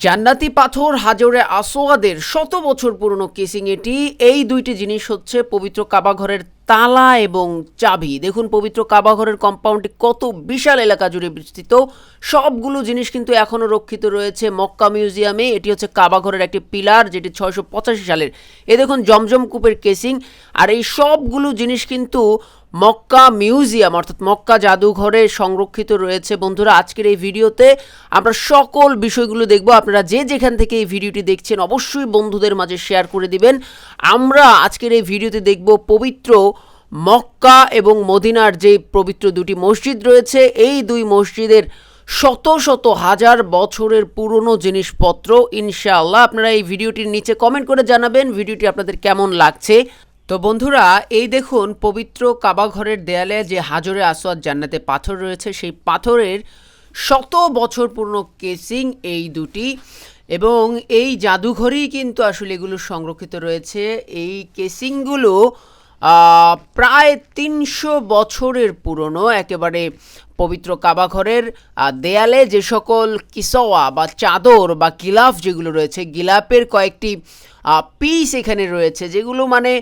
জান্নাতি পাথর হাজরে আসোয়াদের শত বছর পুরনো কেসিং এটি। এই দুইটি জিনিস হচ্ছে পবিত্র কাবাঘরের তালা এবং চাবি। দেখুন, পবিত্র কাবাঘরের কম্পাউন্ডটি কত বিশাল এলাকা জুড়ে বিস্তৃত। সবগুলো জিনিস কিন্তু এখনও রক্ষিত রয়েছে মক্কা মিউজিয়ামে। এটি হচ্ছে কাবাঘরের একটি পিলার, যেটি ছয়শো পঁচাশি সালের। এ দেখুন, জমজম কূপের কেসিং। আর এই সবগুলো জিনিস কিন্তু মক্কা মিউজিয়াম, অর্থাৎ মক্কা জাদুঘরে সংরক্ষিত রয়েছে। বন্ধুরা, আজকের এই ভিডিওতে আমরা সকল বিষয়গুলো দেখব। আপনারা যে যেখান থেকে এই ভিডিওটি দেখছেন, অবশ্যই বন্ধুদের মাঝে শেয়ার করে দিবেন। আমরা আজকের এই ভিডিওতে দেখব পবিত্র মক্কা এবং মদিনার যে পবিত্র দুটি মসজিদ রয়েছে, এই দুই মসজিদের শত শত হাজার বছরের পুরনো জিনিসপত্র। ইনশাআল্লাহ, আপনারা এই ভিডিওটির নিচে কমেন্ট করে জানাবেন, ভিডিওটি আপনাদের কেমন লাগছে। তো বন্ধুরা, এই দেখুন পবিত্র কাবাঘরের দেয়ালে যে হাজরে আসওয়াদ জান্নাতে পাথর রয়েছে, সেই পাথরের শত বছর পুরনো কেসিং এই দুটি এবং এই জাদুঘরেই কিন্তু আসলে এগুলো সংরক্ষিত রয়েছে। এই কেসিংগুলো প্রায় তিনশো বছরের পুরনো, একেবারে পবিত্র কাবাঘরের দেয়ালে যে সকল কিসওয়া বা চাদর বা গিলাফ যেগুলো রয়েছে গিলাপের কয়েকটি পিস এখানে রয়েছে, যেগুলো মানে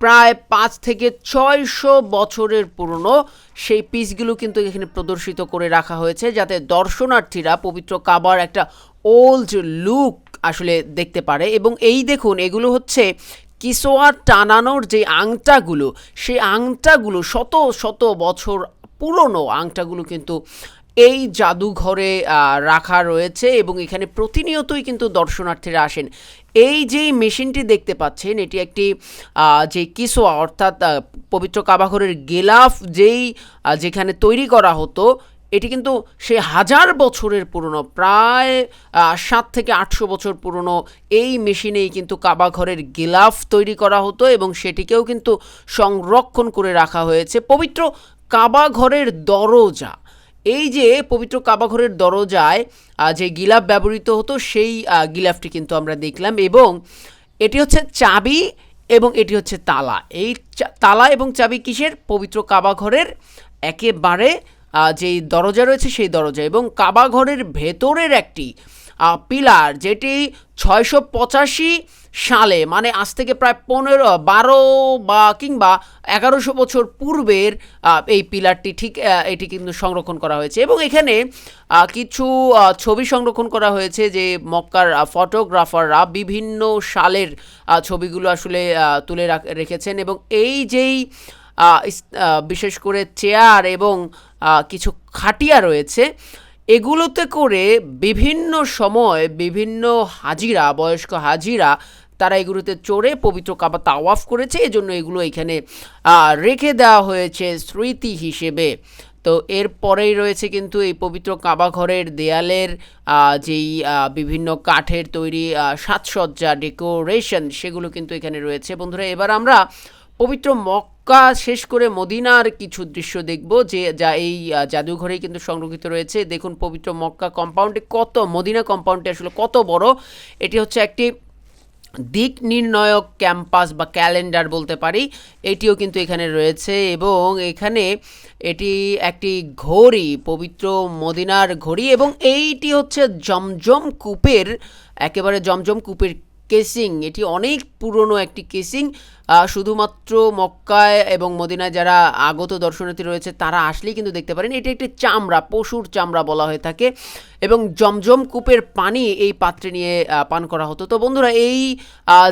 প্রায় পাঁচ থেকে ছয়শো বছরের পুরনো সেই পিসগুলো কিন্তু এখানে প্রদর্শিত করে রাখা হয়েছে যাতে দর্শনার্থীরা পবিত্র কাবার একটা ওল্ড লুক আসলে দেখতে পারে। এবং এই দেখুন, এগুলো হচ্ছে কিসোয়া টানানোর যে আংটাগুলো, সেই আংটাগুলো শত শত বছর পুরনো আংটাগুলো কিন্তু এই জাদুঘরে রাখা রয়েছে এবং এখানে প্রতিনিয়তই কিন্তু দর্শনার্থীরা আসেন। এই যেই মেশিনটি দেখতে পাচ্ছেন, এটি একটি যে কিসোয়া অর্থাৎ পবিত্র কাবাঘরের গেলাফ যেই যেখানে তৈরি করা হতো, এটি কিন্তু সে হাজার বছরের পুরনো, প্রায় সাত থেকে আটশো বছর পুরনো এই মেশিনেই কিন্তু কাবাঘরের গিলাফ তৈরি করা হতো এবং সেটিকেও কিন্তু সংরক্ষণ করে রাখা হয়েছে পবিত্র কাবাঘরের দরজা। এই যে পবিত্র কাবাঘরের দরজায় যে গিলাফ ব্যবহৃত হতো, সেই গিলাফটি কিন্তু আমরা দেখলাম এবং এটি হচ্ছে চাবি এবং এটি হচ্ছে তালা। এই তালা এবং চাবি কিসের? পবিত্র কাবাঘরের একেবারে যেই দরজা রয়েছে সেই দরজা এবং কাবাঘরের ভেতরের একটি পিলার যেটি ছয়শো পঁচাশি সালে মানে আজ থেকে প্রায় পনেরো, বারো বা কিংবা এগারোশো বছর পূর্বের এই পিলারটি ঠিক এটি কিন্তু সংরক্ষণ করা হয়েছে। এবং এখানে কিছু ছবি সংরক্ষণ করা হয়েছে যে মক্কার ফটোগ্রাফাররা বিভিন্ন সালের ছবিগুলো আসলে তুলে রাখ- রেখেছেন এবং এই যেই বিশেষ করে চেয়ার এবং কিছু খাটিয়া রয়েছে এগুলোতে করে বিভিন্ন সময় বিভিন্ন হাজিরা, বয়স্ক হাজিরা, তারা এগুলোতে চড়ে পবিত্র কাবা তাওয়াফ করেছে। এজন্য এগুলো এখানে রেখে দেওয়া হয়েছে স্মৃতি হিসেবে। তো এরপরেই রয়েছে কিন্তু এই পবিত্র কাবা ঘরের দেয়ালের যেই বিভিন্ন কাঠের তৈরি সাজসজ্জা, ডেকোরেশন, সেগুলো কিন্তু এখানে রয়েছে। বন্ধুরা, এবার আমরা পবিত্র মক্কা শেষ করে মদিনার কিছু দৃশ্য দেখব যে, যা এই জাদুঘরেই কিন্তু সংরক্ষিত রয়েছে। দেখুন, পবিত্র মক্কা কম্পাউন্ডে কত, মদিনা কম্পাউন্ডে আসলে কত বড়। এটি হচ্ছে একটি দিক নির্ণয়ক ক্যাম্পাস বা ক্যালেন্ডার বলতে পারি। এটিও কিন্তু এখানে রয়েছে এবং এখানে এটি একটি ঘড়ি, পবিত্র মদিনার ঘড়ি এবং এইটি হচ্ছে জমজম কূপের, একেবারে জমজম কূপের কেসিং, এটি অনেক পুরনো একটি কেসিং। শুধুমাত্র মক্কায় এবং মদিনায় যারা আগত দর্শনার্থী রয়েছে, তারা আসলেই কিন্তু দেখতে পারেন। এটি একটি চামড়া, পশুর চামড়া বলা হয়ে থাকে এবং জমজম কূপের পানি এই পাত্রে নিয়ে পান করা হতো। তো বন্ধুরা, এই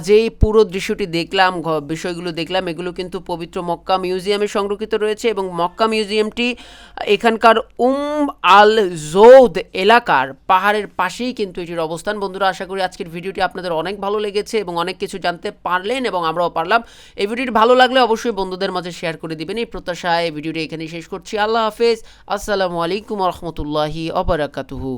যেই পুরো দৃশ্যটি দেখলাম বিষয়গুলো দেখলাম, এগুলো কিন্তু পবিত্র মক্কা মিউজিয়ামে সংরক্ষিত রয়েছে এবং মক্কা মিউজিয়ামটি এখানকার উম আল জৌদ এলাকার পাহাড়ের পাশেই কিন্তু এটির অবস্থান। বন্ধুরা, আশা করি আজকের ভিডিওটি আপনাদের অনেক ভালো লেগেছে এবং অনেক কিছু জানতে পারলেন এবং আমরাও পারলাম। এই ভিডিওটি ভালো লাগলে অবশ্যই বন্ধুদের মাঝে শেয়ার করে দিবেন। এই প্রত্যাশায় এই ভিডিওটি এখানে শেষ করছি। আল্লাহ হাফেজ। আসসালামু আলাইকুম রহমতুল্লাহি অবরাকাতুহু